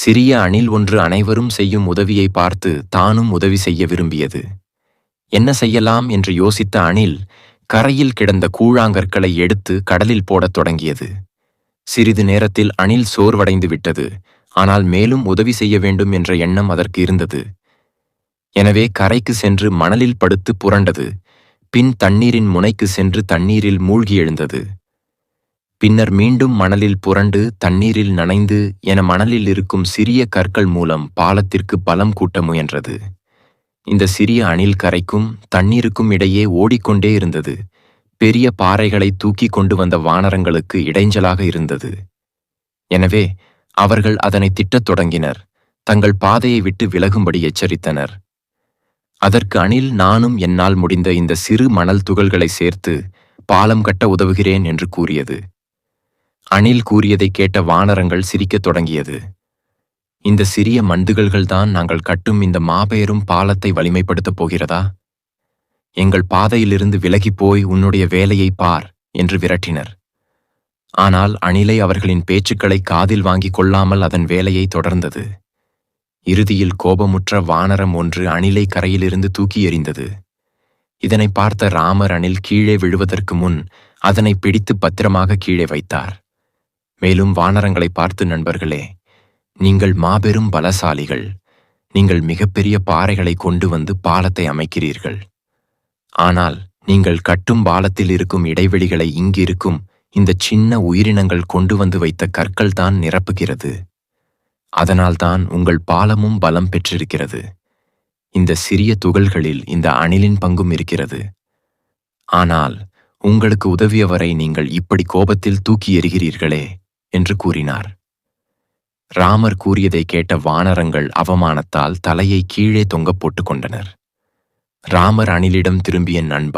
சிறிய அணில் ஒன்று அனைவரும் செய்யும் உதவியை பார்த்து தானும் உதவி செய்ய விரும்பியது. என்ன செய்யலாம் என்று யோசித்த அணில் கரையில் கிடந்த கூழாங்கற்களை எடுத்து கடலில் போடத் தொடங்கியது. சிறிது நேரத்தில் அணில் சோர்வடைந்து விட்டது. ஆனால் மேலும் உதவி செய்ய வேண்டும் என்ற எண்ணம் அதற்கு இருந்தது. எனவே கரைக்கு சென்று மணலில் படுத்து புரண்டது. பின் தண்ணீரின் முனைக்கு சென்று தண்ணீரில் மூழ்கி எழுந்தது. பின்னர் மீண்டும் மணலில் புரண்டு தண்ணீரில் நனைந்து என மணலில் இருக்கும் சிறிய கற்கள் மூலம் பாலத்திற்கு பலம் கூட்ட முயன்றது. இந்த சிறிய அணில் கரைக்கும் தண்ணீருக்கும் இடையே ஓடிக்கொண்டே இருந்தது. பெரிய பாறைகளை தூக்கி கொண்டு வந்த வானரங்களுக்கு இடைஞ்சலாக இருந்தது. எனவே அவர்கள் அதனை திட்டத் தொடங்கினர். தங்கள் பாதையை விட்டு விலகும்படி எச்சரித்தனர். அதற்கு அணில் நானும் என்னால் முடிந்த இந்த சிறு மணல் துகள்களை சேர்த்து பாலம் கட்ட உதவுகிறேன் என்று கூறியது. அணில் கூறியதை கேட்ட வானரங்கள் சிரிக்கத் தொடங்கியது. இந்த சிறிய மந்துகள்கள்தான் நாங்கள் கட்டும் இந்த மாபெரும் பாலத்தை வலிமைப்படுத்தப் போகிறதா? எங்கள் பாதையிலிருந்து விலகிப் போய் உன்னுடைய வேலையை பார் என்று விரட்டினர். ஆனால் அணிலை அவர்களின் பேச்சுக்களை காதில் வாங்கிக் கொள்ளாமல் அதன் வேலையை தொடர்ந்தது. இறுதியில் கோபமுற்ற வானரம் ஒன்று அணிலை கரையிலிருந்து தூக்கி எறிந்தது. இதனை பார்த்த ராமர் அணில் கீழே விழுவதற்கு முன் அதனை பிடித்து பத்திரமாக கீழே வைத்தார். மேலும் வானரங்களை பார்த்து நண்பர்களே நீங்கள் மாபெரும் பலசாலிகள். நீங்கள் மிகப்பெரிய பாறைகளை கொண்டு வந்து பாலத்தை அமைக்கிறீர்கள். ஆனால் நீங்கள் கட்டும் பாலத்தில் இருக்கும் இடைவெளிகளை இங்கிருக்கும் இந்த சின்ன உயிரினங்கள் கொண்டு வந்து வைத்த கற்கள் தான் நிரப்புகிறது. அதனால்தான் உங்கள் பாலமும் பலம் பெற்றிருக்கிறது. இந்த சிறிய துகள்களில் இந்த அணிலின் பங்கும் இருக்கிறது. ஆனால் உங்களுக்கு உதவியவரை நீங்கள் இப்படி கோபத்தில் தூக்கி எறிகிறீர்களே. என்று கூறினார். ராமர் கூறியதை கேட்ட வானரங்கள் அவமானத்தால் தலையை கீழே தொங்க போட்டுக் கொண்டனர். ராமர் அணிலிடம் திரும்பிய நண்பர்